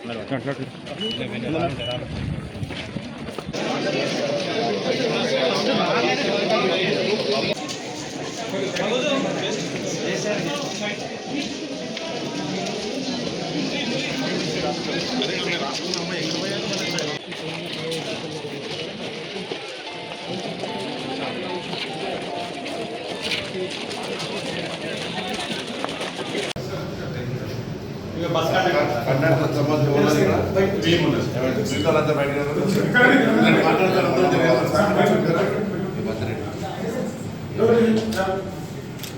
కర్ణాటక ఇక్కడ మిగతాలంతా బయట మాట్లాడతారు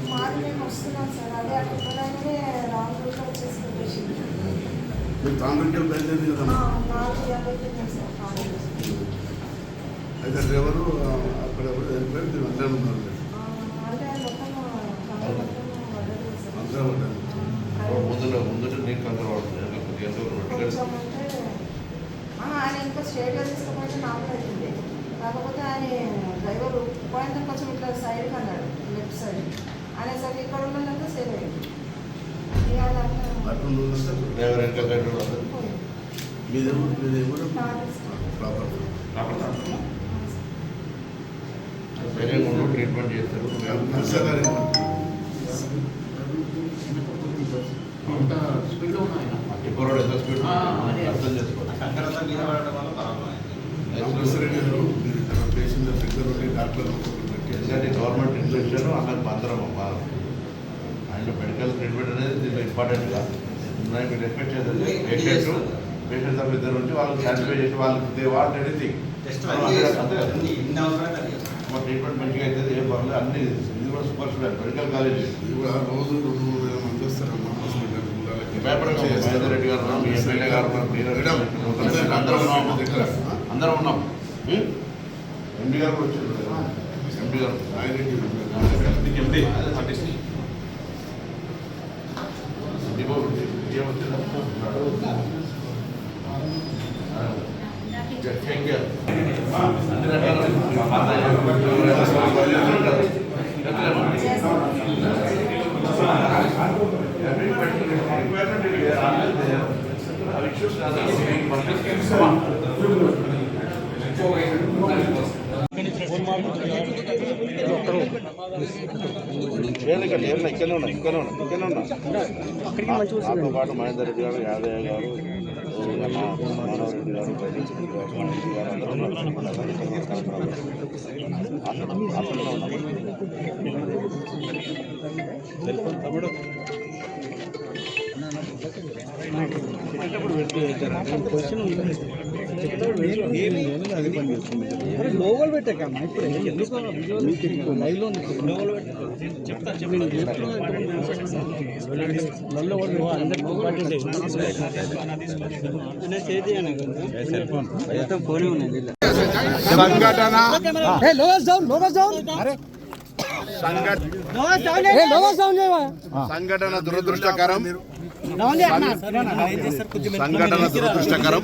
మార్నింగ్ వస్తున్నాం సార్ అదే అక్కడనే రాంగ్ రూట్ వచ్చేసి మీరు తాండ్రికి బయలుదేరింది కదా నాలుగు యాభైకి ఉన్నాం సార్ కాలేజ్ అయితే డ్రైవరు అక్కడ ఎవరు వెళ్ళిపోయారు? మీరు అందరూ ఉన్నారు. అందరూ ఉంటారు ముందు ముందు నీకు కంట్రోల్ అవుతుంది. ఎంతో ఆయన ఇంకా స్ట్రేట్గా తీసుకోమంటే నాకు అవుతుంది కాకపోతే ఆయన డ్రైవర్ పాయింట్ కొంచెం ఇట్లా సైడ్కి అన్నాడు లెఫ్ట్ సైడ్ అనేసరికి ఇక్కడ ఉన్నదంతా సేవ్ అయ్యింది ట్రీట్మెంట్ చేస్తారు స్పీడ్? అర్థం చేసుకోవాలి రామకృష్ణరెడ్డి గారు మీరు ఇక్కడ పేషెంట్ దగ్గర ఉండి డాక్టర్ పెట్టి ఎందుకంటే గవర్నమెంట్ ఇన్స్టిట్యూషన్ అన్నది అందరం అవ్వాలి అండ్ మెడికల్ ట్రీట్మెంట్ అనేది దీంట్లో ఇంపార్టెంట్ కాదు నేను మీరు ఎక్స్పెక్ట్ చేసేది పేషెంట్ పేషెంట్ తప్ప ఇద్దరు ఉంచి వాళ్ళకి సాటిస్ఫై చేసి వాళ్ళకి దే వాట్ ఎనీథింగ్ మా ట్రీట్మెంట్ మంచిగా అవుతుంది ఏం పర్లేదు అన్ని ఇది కూడా సూపర్ స్పెషల్ మెడికల్ కాలేజ్ ఇప్పుడు ఆ రోజు రెండు మూడు వేల మంది హాస్పిటల్ మహేందర్ రెడ్డి గారు ఎమ్మెల్యే గారు అందరం ఉన్నాం దగ్గర అందరం ఉన్నాం ఎండి గారు కూడా వచ్చారు ఎండి గారు రాయరెడ్డి ఎండి డిపో డిఎం వచ్చిందా థ్యాంక్ యూ ఇక్కడనే ఉన్నా ఇక్కడనే ఉన్నా ఇక్కడనే ఉన్నా నాతో పాటు మహేందర్ రెడ్డి గారు యాదయ్య గారు మనోహర్ రెడ్డి గారు గారు అందరూ అందరూ ఉన్నాం లోగోలు పెట్టాకమ్మా ఇప్పుడు ఎందుకు విజువల్ లైవ్లో లోగోలు చెప్తా సంఘటన దురదృష్టకరం. సంఘటన దురదృష్టకరం.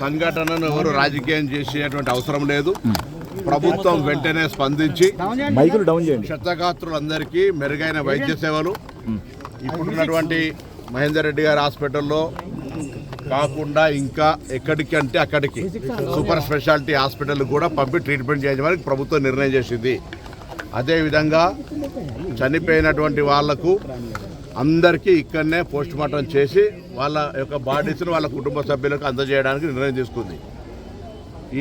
సంఘటనను ఎవరు రాజకీయం చేసేటువంటి అవసరం లేదు. ప్రభుత్వం వెంటనే స్పందించి మైకులు డౌన్ చేయండి. క్షతగాత్రులందరికీ మెరుగైన వైద్య సేవలు. ఇప్పుడున్నటువంటి మహేందర్ రెడ్డి గారి హాస్పిటల్లో కాకుండా ఇంకా ఎక్కడికి అంటే అక్కడికి సూపర్ స్పెషాలిటీ హాస్పిటల్ కూడా పంపి ట్రీట్మెంట్ చేయడానికి ప్రభుత్వం నిర్ణయం చేసింది. అదేవిధంగా చనిపోయినటువంటి వాళ్ళకు అందరికీ ఇక్కడనే పోస్ట్ మార్టం చేసి వాళ్ళ యొక్క బాడీస్ను వాళ్ళ కుటుంబ సభ్యులకు అందజేయడానికి నిర్ణయం తీసుకుంది.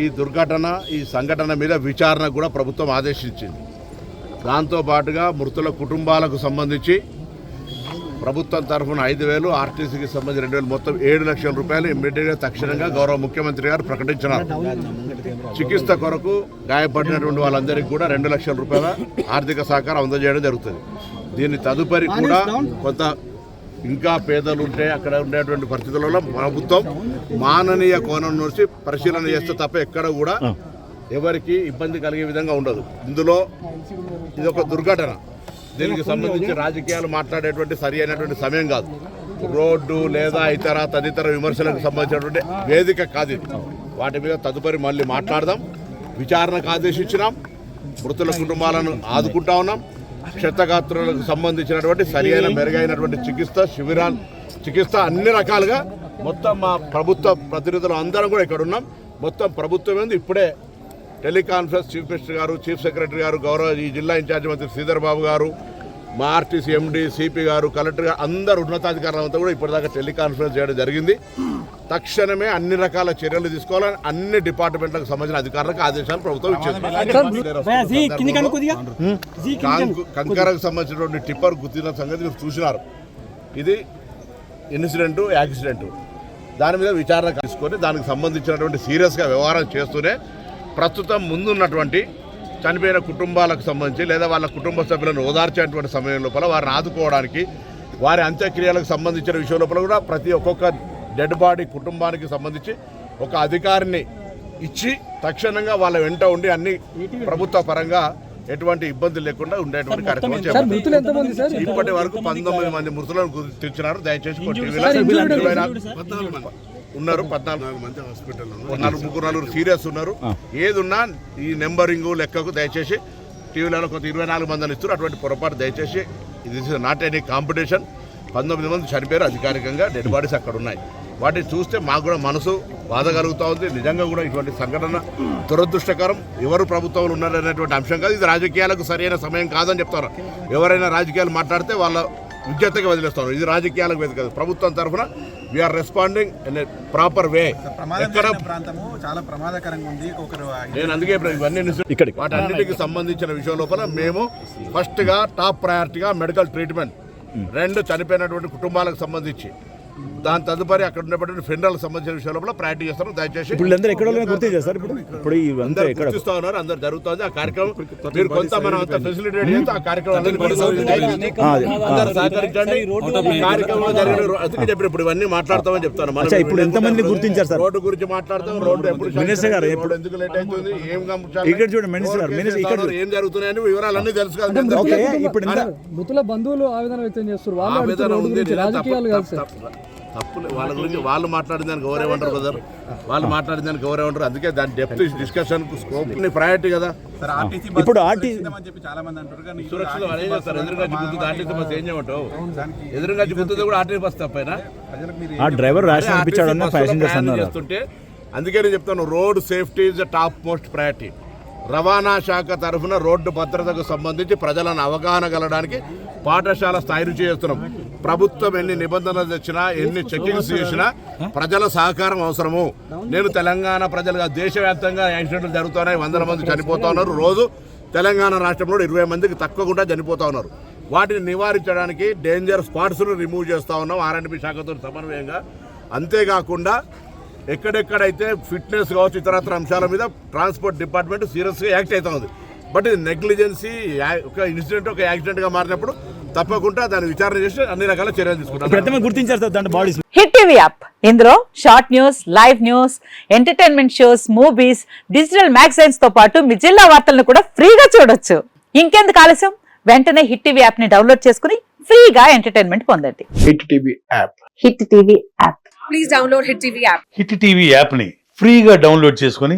ఈ దుర్ఘటన ఈ సంఘటన మీద విచారణ కూడా ప్రభుత్వం ఆదేశించింది. దాంతో పాటుగా మృతుల కుటుంబాలకు సంబంధించి ప్రభుత్వం తరఫున ఐదు వేలు ఆర్టీసీకి సంబంధించి రెండు వేలు మొత్తం ఏడు లక్షల రూపాయలు ఇమ్మీడియట్గా తక్షణంగా గౌరవ ముఖ్యమంత్రి గారు ప్రకటించినారు. చికిత్స కొరకు గాయపడినటువంటి వాళ్ళందరికీ కూడా రెండు లక్షల రూపాయల ఆర్థిక సహకారం అందజేయడం జరుగుతుంది. దీని తదుపరి కూడా కొంత ఇంకా పేదలు ఉంటే అక్కడ ఉండేటువంటి పరిస్థితులలో ప్రభుత్వం మాననీయ కోణం నుంచి పరిశీలన చేస్తే తప్ప ఎక్కడ కూడా ఎవరికి ఇబ్బంది కలిగే విధంగా ఉండదు. ఇందులో ఇది ఒక దుర్ఘటన. దీనికి సంబంధించి రాజకీయాలు మాట్లాడేటువంటి సరి అయినటువంటి సమయం కాదు. రోడ్డు లేదా ఇతర తదితర విమర్శలకు సంబంధించినటువంటి వేదిక కాదు ఇది. వాటి మీద తదుపరి మళ్ళీ మాట్లాడదాం. విచారణకు ఆదేశించినాం. మృతుల కుటుంబాలను ఆదుకుంటా ఉన్నాం. క్షతగాత్రులకు సంబంధించినటువంటి సరి అయిన మెరుగైనటువంటి చికిత్స శిబిరాలు చికిత్స అన్ని రకాలుగా మొత్తం మా ప్రభుత్వ ప్రతినిధులు అందరం కూడా ఇక్కడ ఉన్నాం. మొత్తం ప్రభుత్వం ఏంది? ఇప్పుడే టెలికాన్ఫరెన్స్ చీఫ్ మినిస్టర్ గారు చీఫ్ సెక్రటరీ గారు గౌరవ ఈ జిల్లా ఇన్ఛార్జ్ మంత్రి శ్రీధర్ బాబు గారు మా ఆర్టీసీ ఎండీ సిపి గారు కలెక్టర్ గారు అందరు ఉన్నతాధికారులంతా కూడా ఇప్పటిదాకా టెలికాన్ఫరెన్స్ చేయడం జరిగింది. తక్షణమే అన్ని రకాల చర్యలు తీసుకోవాలని అన్ని డిపార్ట్మెంట్లకు సంబంధించిన అధికారులకు ఆదేశాలు ప్రభుత్వం ఇచ్చింది. కాంకు- కంకరకు సంబంధించినటువంటి టిప్పర్ గుర్తిన సంగతి మీరు చూసినారు. ఇది ఇన్సిడెంట్ యాక్సిడెంట్. దాని మీద విచారణ తీసుకొని దానికి సంబంధించినటువంటి సీరియస్గా వ్యవహారం చేస్తూనే ప్రస్తుతం ముందున్నటువంటి చనిపోయిన కుటుంబాలకు సంబంధించి లేదా వాళ్ళ కుటుంబ సభ్యులను ఓదార్చేటువంటి సమయం లోపల వారిని ఆదుకోవడానికి వారి అంత్యక్రియలకు సంబంధించిన విషయం లోపల కూడా ప్రతి ఒక్కొక్క డెడ్ బాడీ కుటుంబానికి సంబంధించి ఒక అధికారిని ఇచ్చి తక్షణంగా వాళ్ళ వెంట ఉండి అన్ని ప్రభుత్వ పరంగా ఎటువంటి ఇబ్బందులు లేకుండా ఉండేటువంటి కార్యక్రమం ఇప్పటి వరకు పంతొమ్మిది మంది మృతులను గుర్తించినారు దయచేసి ఉన్నారు పద్నాలుగు మంది హాస్పిటల్ నలుగురు ముగ్గురు నలుగురు సీరియస్ ఉన్నారు. ఏది ఉన్నా ఈ నెంబరింగ్ లెక్కకు దయచేసి టీవీలలో కొంత ఇరవై నాలుగు మందిని ఇస్తారు అటువంటి పొరపాటు దయచేసి ఇది నాట్ ఎనీ కాంపిటీషన్ పంతొమ్మిది మంది చనిపోయారు అధికారికంగా. డెడ్ బాడీస్ అక్కడ ఉన్నాయి. వాటిని చూస్తే మాకు కూడా మనసు బాధ కలుగుతూ ఉంది. నిజంగా కూడా ఇటువంటి సంఘటన దురదృష్టకరం. ఎవరు ప్రభుత్వంలో ఉన్నారనేటువంటి అంశం కాదు. ఇది రాజకీయాలకు సరైన సమయం కాదని చెప్తారు. ఎవరైనా రాజకీయాలు మాట్లాడితే వాళ్ళ విజ్ఞతగా వదిలేస్తారు. ఇది రాజకీయాలకు వేదిక కాదు. ప్రభుత్వం తరఫున we're responding in proper way ఎక్కడ ప్రాంతము చాలా ప్రమాదకరంగా ఉంది. ఒకరు నేను అందుకే ఇప్పుడు ఇవన్నీ నిసు- వాటన్నిటికి సంబంధించిన విషయం లోపల మేము ఫస్ట్గా టాప్ ప్రయారిటీగా మెడికల్ ట్రీట్మెంట్ రెండు చనిపోయినటువంటి కుటుంబాలకు సంబంధించి. దాని తదుపరి అక్కడ ఉన్నటువంటి ఫెండర్లకు సంబంధించిన విషయం లోపల ప్రయారిటీ చేస్తాను దయచేసి ఇప్పుడు ఎక్కడ గుర్తించారు సార్ ఇప్పుడు ఇప్పుడు అందరూ గుర్తిస్తా ఉన్నారు. అందరు జరుగుతుంది. ఆ కార్యక్రమం మీరు కొంత మనం అంతా ఫెసిలిటేట్ చేస్తే ఆ కార్యక్రమం సహకరించండి. కార్యక్రమం జరిగిన అందుకే చెప్పిన ఇప్పుడు ఇవన్నీ మాట్లాడతామని చెప్తాను. మనం ఇప్పుడు ఎంతమంది గుర్తించారు సార్? రోడ్డు గురించి మాట్లాడతాం. రోడ్డు ఎప్పుడు మినిస్టర్ గారు, ఎప్పుడు- ఎందుకు లేట్ అవుతుంది? ఏం గమనించాలి? ఇక్కడ చూడండి, మినిస్టర్ గారు, మినిస్టర్ ఇక్కడ ఏం జరుగుతున్నాయని వివరాలన్నీ తెలుసు కదా ఓకే. ఇప్పుడు మృతుల బంధువులు ఆవేదన వ్యక్తం చేస్తారు. వాళ్ళు ఉంది. రాజకీయాలు కాదు సార్. తప్పు- తప్పులే. వాళ్ళ గురించి వాళ్ళు మాట్లాడిన దానికి ఎవరేమంటారు బ్రదర్ వాళ్ళు మాట్లాడిన దానికి ఎవరేమంటారు అందుకే దాని డెప్త్ డిస్కషన్ స్కోప్ ప్రయారిటీ కదా. సార్ ఆర్టీసీ ఇప్పుడు ఆర్టీ- అని చెప్పి చాలా మంది అంటారు కానీ సురక్షితం అదే చేస్తారు ఎదురుగా ఆర్టీసీ బస్ ఏం చేయమంటావు ఎదురుగా గుర్తుంది కూడా ఆర్టీసీ బస్ తప్పైనా ప్రజలకు మీరు ఆ డ్రైవర్ చేస్తుంటే అందుకే నేను చెప్తాను road safety is the top most priority రవాణా శాఖ తరఫున రోడ్డు భద్రతకు సంబంధించి ప్రజలను అవగాహన కలడానికి పాఠశాల స్థాయి నుంచి చేస్తున్నాం. ప్రభుత్వం ఎన్ని నిబంధనలు తెచ్చినా ఎన్ని చెకింగ్స్ చేసినా ప్రజల సహకారం అవసరము. నేను తెలంగాణ ప్రజలుగా దేశవ్యాప్తంగా యాక్సిడెంట్లు జరుగుతున్నాయి. వందల మంది చనిపోతా ఉన్నారు. రోజు తెలంగాణ రాష్ట్రంలో ఇరవై మందికి తక్కువకుండా చనిపోతా ఉన్నారు. వాటిని నివారించడానికి డేంజర్ స్పాట్స్ను రిమూవ్ చేస్తూ ఉన్నాం. ఆర్ఎండ్బి శాఖతో సమన్వయంగా. అంతేకాకుండా ఎక్కడెక్కడైతే ఫిట్నెస్ కావచ్చు ఇతరత్ర అంశాల మీద ట్రాన్స్పోర్ట్ డిపార్ట్మెంట్ సీరియస్గా యాక్ట్ అవుతుంది ఉంది. బట్ ఇది నెగ్లిజెన్సీ ఒక ఇన్సిడెంట్ ఒక యాక్సిడెంట్గా మారినప్పుడు తప్పకుండా దాన్ని విచారణ చేసి అన్ని రకాల చర్యలు తీసుకుంటాం గుర్తించారు సార్ దాంట్లో బాడీస్? Hit TV app. ఇందులో short news live news entertainment shows movies digital మ్యాగజైన్స్తో పాటు మీ జిల్లా వార్తలను కూడా ఫ్రీగా చూడొచ్చు. ఇంకెందుకు ఆలస్యం? వెంటనే హిట్ టీవీ యాప్ని డౌన్లోడ్ చేసుకుని ఫ్రీగా ఎంటర్టైన్మెంట్ పొందండి. Hit TV app. Hit TV app. Hit TV యాప్ని ఫ్రీగా డౌన్లోడ్ చేసుకొని